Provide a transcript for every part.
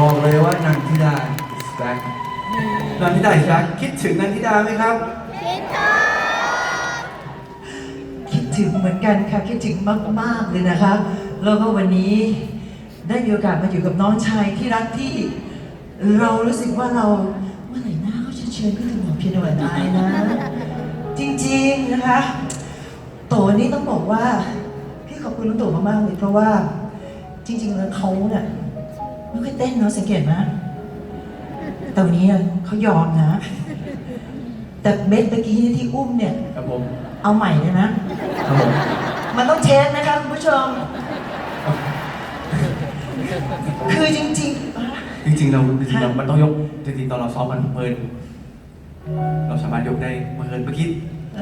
บอกเลยว่านันทิดา is back นันทิดา is back คิดถึงนันทิดาไหมครับ คิดถึงเหมือนกันค่ะ คิดถึงมาก ๆ เลยนะคะ แล้วก็วันนี้ได้มีโอกาสมาอยู่กับน้องชายที่รักที่ เรารู้สึกว่าเราเมื่อไหร่หน้าเขาจะเชิญพี่ถึงหมอเพียรวันไอายนะ จริง ๆ นะคะ โตนี้ต้องบอกว่า พี่ขอบคุณน้องโตมากๆเลยเพราะว่าจริง ๆ แล้วเขาเนี่ย ไม่ค่อยเต้นเนาะสังเกตไหมแต่วันนี้เขายอมนะ แต่เม็ดเมื่อกี้ที่อุ้มเนี่ย ครับผม เอาใหม่เลยนะครับผม มันต้องเช็คนะคะคุณผู้ชม คือจริงจริงๆเราจริงๆเรามันต้องยกจริงๆตอนเราซ้อมมันเพลินเราสามารถยกได้เมื่อเมื่อกี้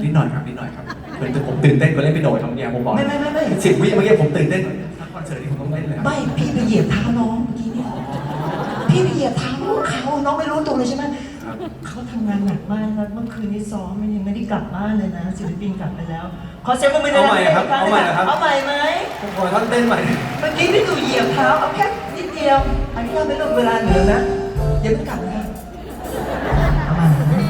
นิดหน่อยครับนิดหน่อยครับเหมือนผมตื่นเต้นก็เล่นไปโดดทำเนี่ยผมบอกไม่ไม่ไม่ไม่สิบวิเมื่อกี้ผมตื่นเต้นทั้งคอนเสิร์ตที่ผมต้องเล่นเลยครับไม่พี่ไปเหยียบเท้าน้องเมื่อกี้เนี่ย พี่ไปเหยียบเท้าน้องเขาน้องไม่รู้ตัวเลยใช่ไหมครับเขาทำงานหนักมากนะเมื่อคืนนี้ซ้อมมันยังไม่ได้กลับบ้านเลยนะศิลปินกลับไปแล้วขอเสียงปรบมือหน่อยเอาใหม่ครับเอาใหม่นะครับ เอาใหม่ไหมผมขอท่อนเต้นใหม่เมื่อกี้พี่ตู่เหยียบเท้าเอาแค่นิดเดียว อันนี้เราไม่ลงเวลาเหลือนะอย่าเพิ่งกลับนะคะเอามาเฮ้ย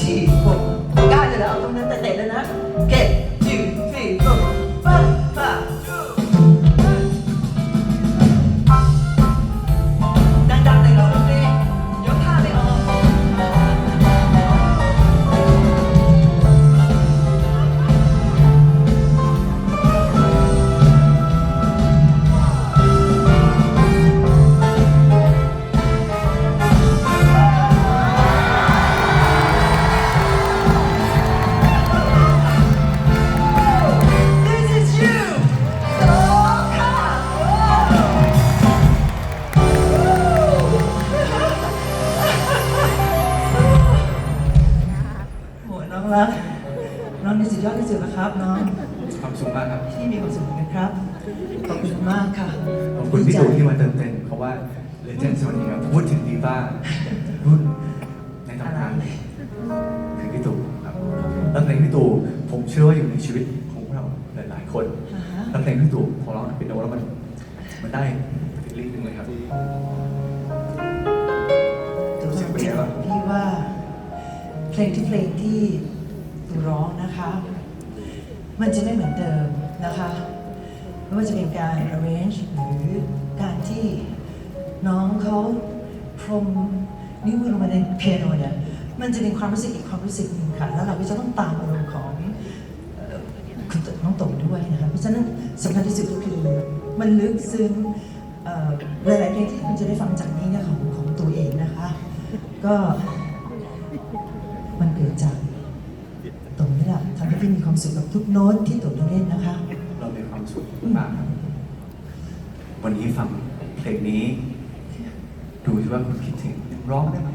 ที่หกได้เลยแล้วเอาตรงนั้นแต่เตะเลยนะเก็บ เพลงพี่ตู่พอร้องเป็นโนแล้วมันมันได้อีกลิงนึงเลยครับรู้สึกเป็นไงบ้างพี่ว่า เพลงทุกเพลงที่ตูร้องนะคะ มันจะไม่เหมือนเดิมนะคะไม่ว่าจะเป็นการ arrange หรือการที่น้องเขาพรมนิ้วมือลงมาในเปียโนเนี่ยมันจะเป็นความรู้สึกอีกความรู้สึกหนึ่งค่ะ แล้วเราก็จะต้องตามอารมณ์ของเอ่อคุณน้องโตด้วยนะคะ เพ ราะฉะนั้นสำคัญที่สุดก็คือมันลึกซึ้งเอ่อหลายๆเพลงที่คุณจะได้ฟังจากนี้เนี่ยของของตัวเองนะคะ ก็มันเกิดจากตรงนี้แหละทำให้พี่มีความสุขกับทุกโน้ตที่ตัวเล่นนะคะ เรามีความสุขมากครับวันนี้ฟังเพลงนี้ ดูสิว่าคุณคิดถึงร้องได้ไหม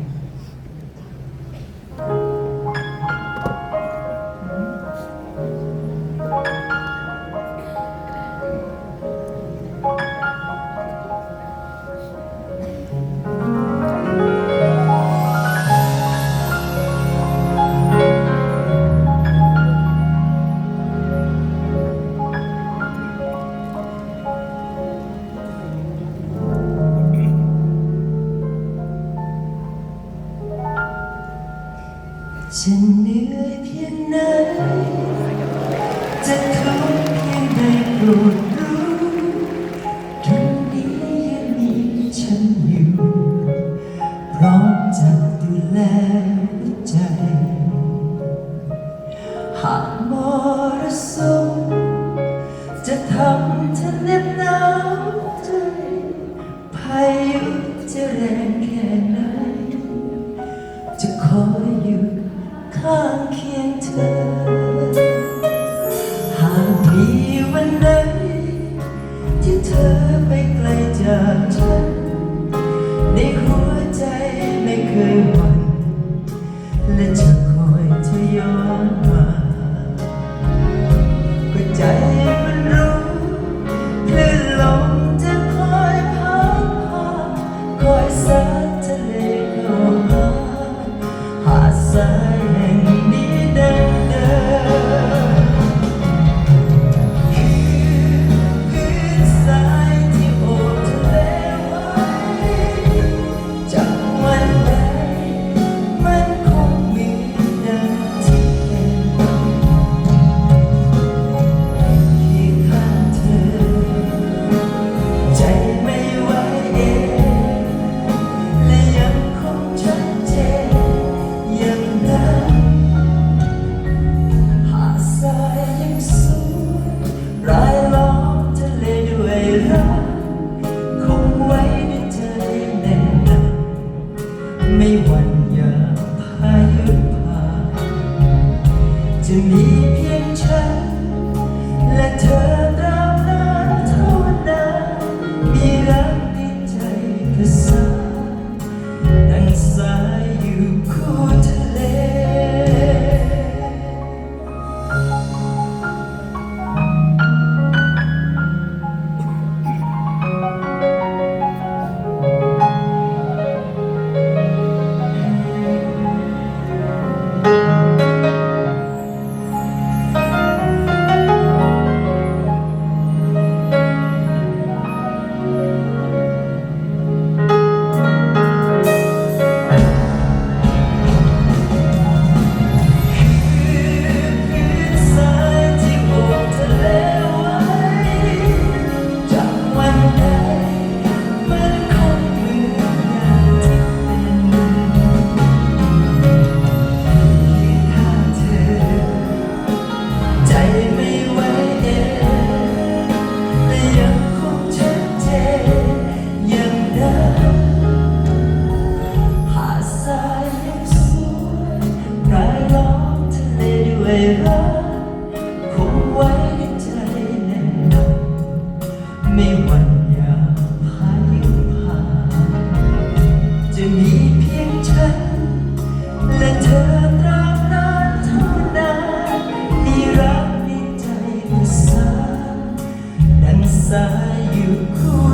สายอยู่คู่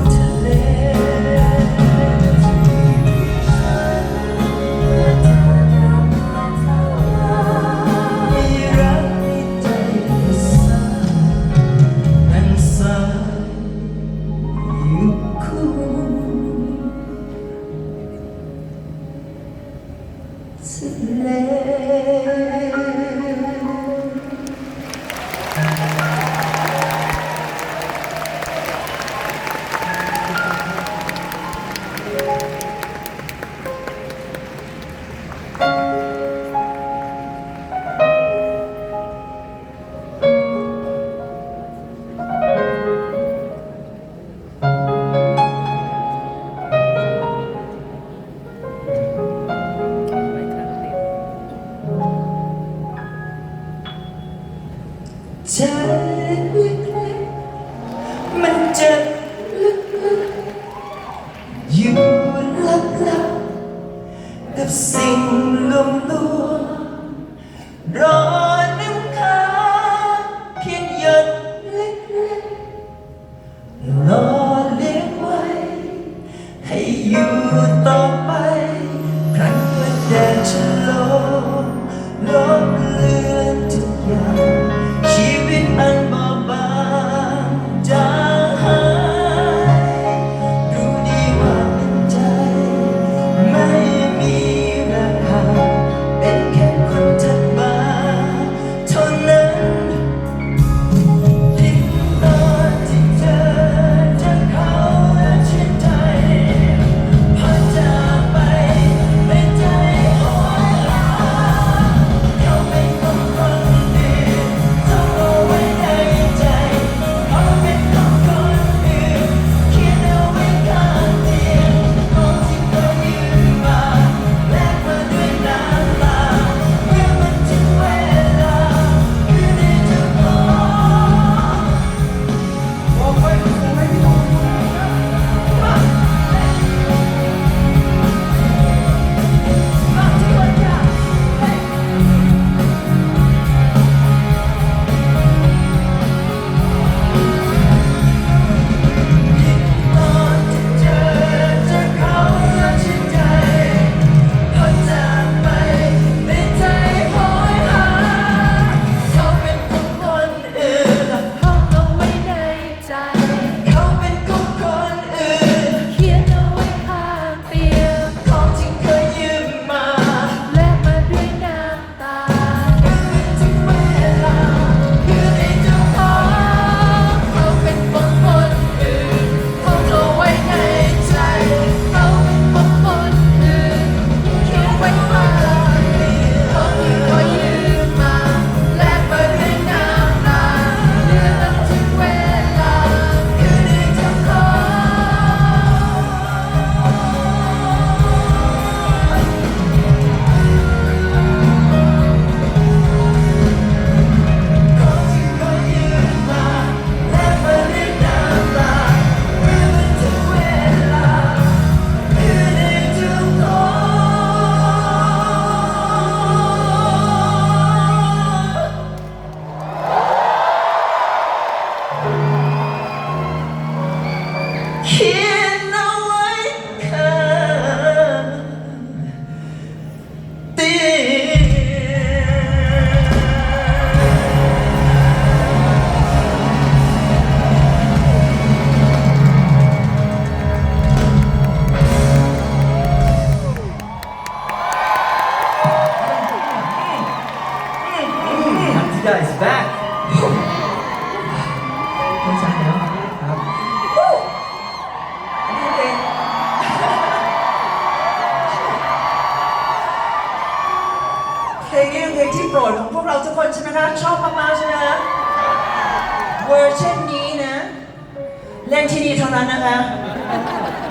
เล่นที่นี่เท่านั้นนะคะ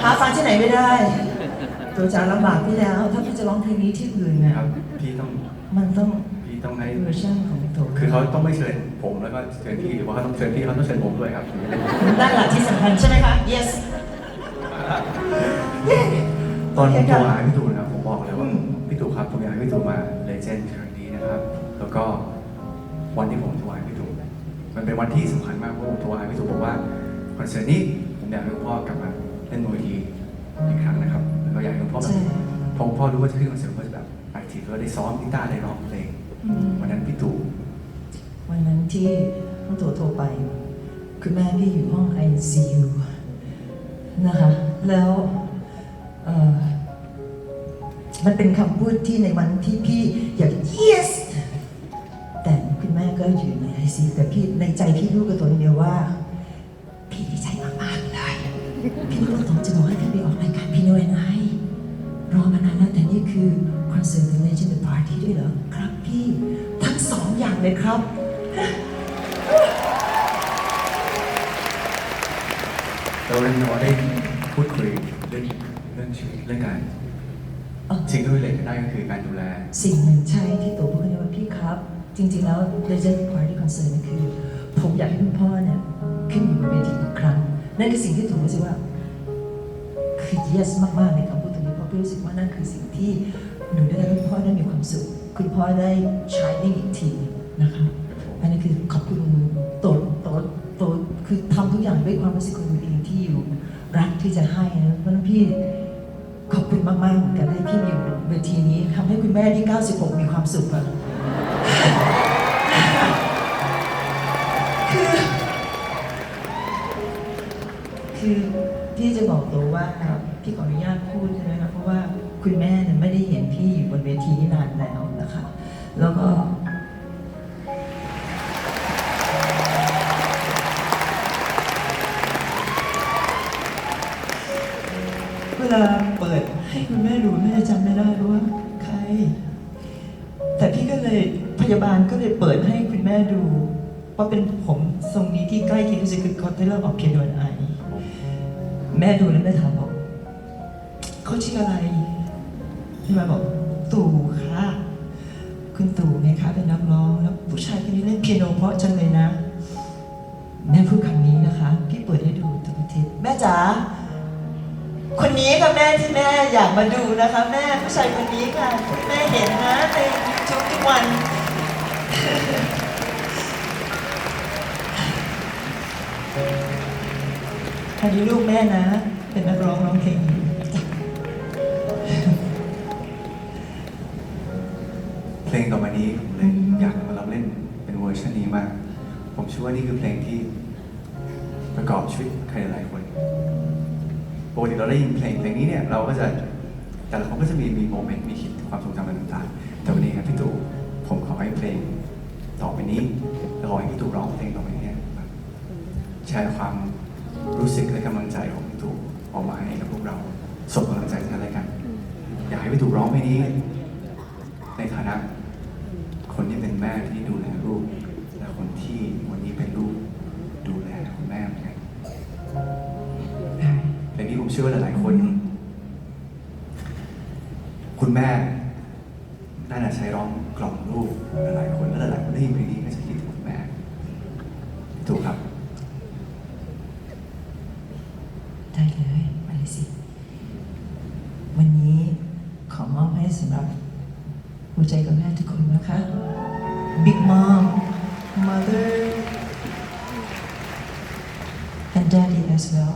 หาฟังที่ไหนไม่ได้ตัวจาลำบากที่แล้ว ถ้าพี่จะร้องเพลงนี้ที่อื่นเนี่ยครับพี่ต้องมันต้องพี่ต้องให้เวอร์ชันของตัว คือเขาต้องไม่เชิญผมแล้วก็เชิญพี่หรือว่าเขาต้องเชิญพี่เขาต้องเชิญผมด้วยครับด้านหลัะที่สำคัญใช่ไหมคะ yes ตอนผมโทรหาพี่ตูนนะผมบอกเลยว่าพี่ตูครับผมอยากให้พี่ตูมาเลเจนด์ครั้งนี้นะครับ แล้วก็วันที่ผมโทรหาพี่ตูมันเป็นวันที่สำคัญมากเพราะผมโทรหาพี่ตูบอกว่า คอนเสิร์ตนี้ผมอยากให้คุณพ่อกลับมาเล่นบนเทีอีกครั้งนะครับแล้วก็อยากให้คุณพ่อแบบพอคุณพ่อรู้ว่าจะขึ้นคอนเสิร์ตก็จะแบบแอคทีฟแล้วได้ซ้อมกีตาร์ได้ร้องเพลงวันนั้นพี่ตู่วันนั้นที่พี่ตู่โทรไปคือแม่พี่อยู่ห้องไอซียูนะคะแล้วมันเป็นคำพูดที่ในวันที่พี่อยาก yes แต่คุณแม่ก็อยู่ในไอซีแต่พี่ในใจพี่รู้กับตัวเดียวว่า คือคอนเสิร์ต The Legend The Party ด้วยเหรอครับพี่ ทั้งสองอย่างเลยครับ เราเล่นเราได้พูดคุยเรื่องเรื่องชีวิตเรื่องการอ๋อ สิ่งที่เราเล่นกันได้ก็คือการดูแล สิ่งหนึ่งใช่ที่ตัวพูดกันว่าพี่ครับ จริง ๆ แล้ว Legend Party Concert นี่คือ ผมอยากให้คุณพ่อเนี่ยขึ้นอยู่บนเวทีอีกครั้ง นั่นคือสิ่งที่ถูกรู้สึกว่า คือ yes มากๆในครงนี้เพราะ พี่รู้สึกว่านั่นคือสิ่งที่หนูได้ให้คุณพ่อได้มีความสุข คุณพ่อได้ shining อีกทีนะคะอันนี้คือขอบคุณโตโตโตคือทำทุกอย่างด้วยความรู้สึกของตัวเองที่อยู่ รักที่จะให้นะเพราะนั้นพี่ขอบคุณมากๆเหมือนกันให้พี่อยู่เวทีนี้ทำให้คุณแม่ที่ 96 มีความสุขอะคือคือพี่จะบอกตัวว่าครับพี่ขออนุญา คุณแม่เนี่ยไม่ได้เห็นพี่อยู่บนเวทีนานแล้วนะคะ แล้วก็ เวลาเปิดให้คุณแม่ดูแม่จำไม่ได้ว่าใคร แต่พี่ก็เลยพยาบาลก็เลยเปิดให้คุณแม่ดูว่าเป็นผมทรงนี้ที่ใกล้เคียงที่สุดคือคอเทเลอร์ออกเพียโดนไอแม่ดูแล้วแม่ถามบอกเขาชื่ออะไร พี่มาบอกตู่ค่ะ คุณตู่ไงคะเป็นนักร้องแล้วผู้ชายคนนี้เล่นเปียโนเพราะจังเลยนะ แม่พูดคำนี้นะคะ พี่เปิดให้ดูทุกอาทิตย์แม่จ๋าคนนี้ค่ะแม่ที่แม่อยากมาดูนะคะ แม่ผู้ชายคนนี้ค่ะที่แม่เห็นนะในทูบทุกวัน อันนี้ลูกแม่นะ เป็นนักร้องร้องเพลง ชื่อว่านี่คือเพลงที่ประกอบชีวิตใครหลายๆคนปกติเราได้ยินเพลงเพลงนี้เนี่ยเราก็จะแต่ละคนก็จะมีมีโมเมนต์มีคิดความทรงจำต่างๆ แต่วันนี้ครับพี่ตู่ผมขอให้เพลงต่อไปนี้แล้วขอให้พี่ตู่ร้องเพลงต่อไปนี้แชร์ความรู้สึกและกำลังใจของพี่ตู่ออกมาให้กับพวกเราส่งกำลังใจกันและกัน อยากให้พี่ตู่ร้องเพลงนี้ ในฐานะ ชื่อว่าหลาย ๆ คน คุณแม่น่าจะใช้ร้องกล่อมลูกหลายๆคนและหลายๆคนได้ยินเพลงนี้ก็จะคิดถึงคุณแม่ ถูกครับ ได้เลยมาเลยสิ วันนี้ขอมอบให้สำหรับหัวใจกับแม่ทุกคนนะคะ Big Mom Mother and Daddy as well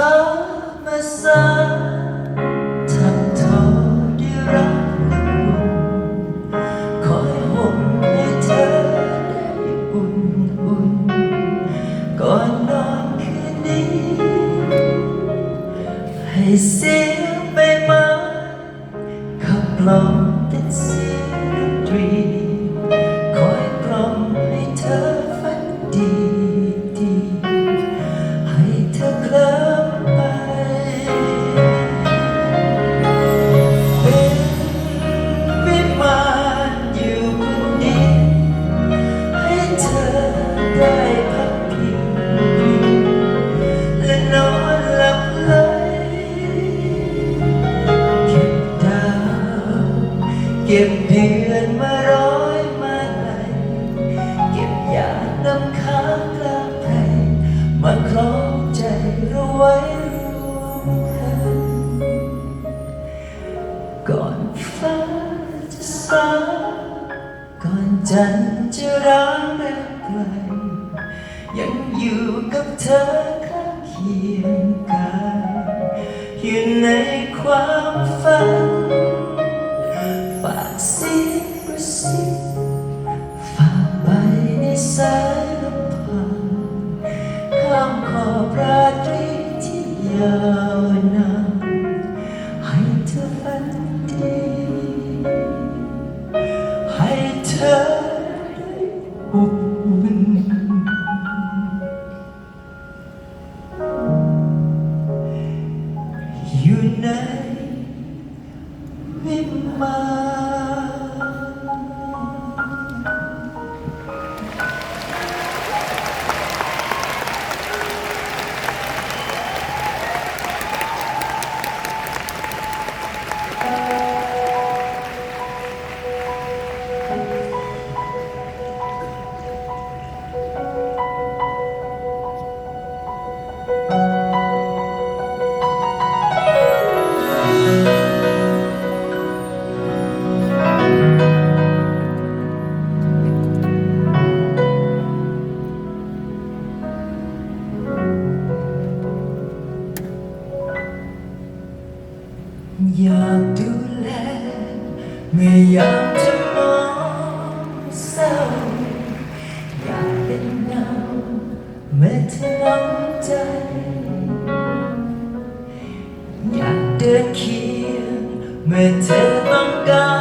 ฟ้ามทำโทษได้รักและบุญคอยห่มให้เธอได้อุ่นอุ่นก่อนนอนคืนนี้ ให้สิานขากลางไทยมาครองใจเราไว้รวมกันก่อนฟ้าจะสางก่อนจันทร์จะร้างแรงไกลยังอยู่กับเธอ วิ่มา เคียงเมื่อเธอต้องการ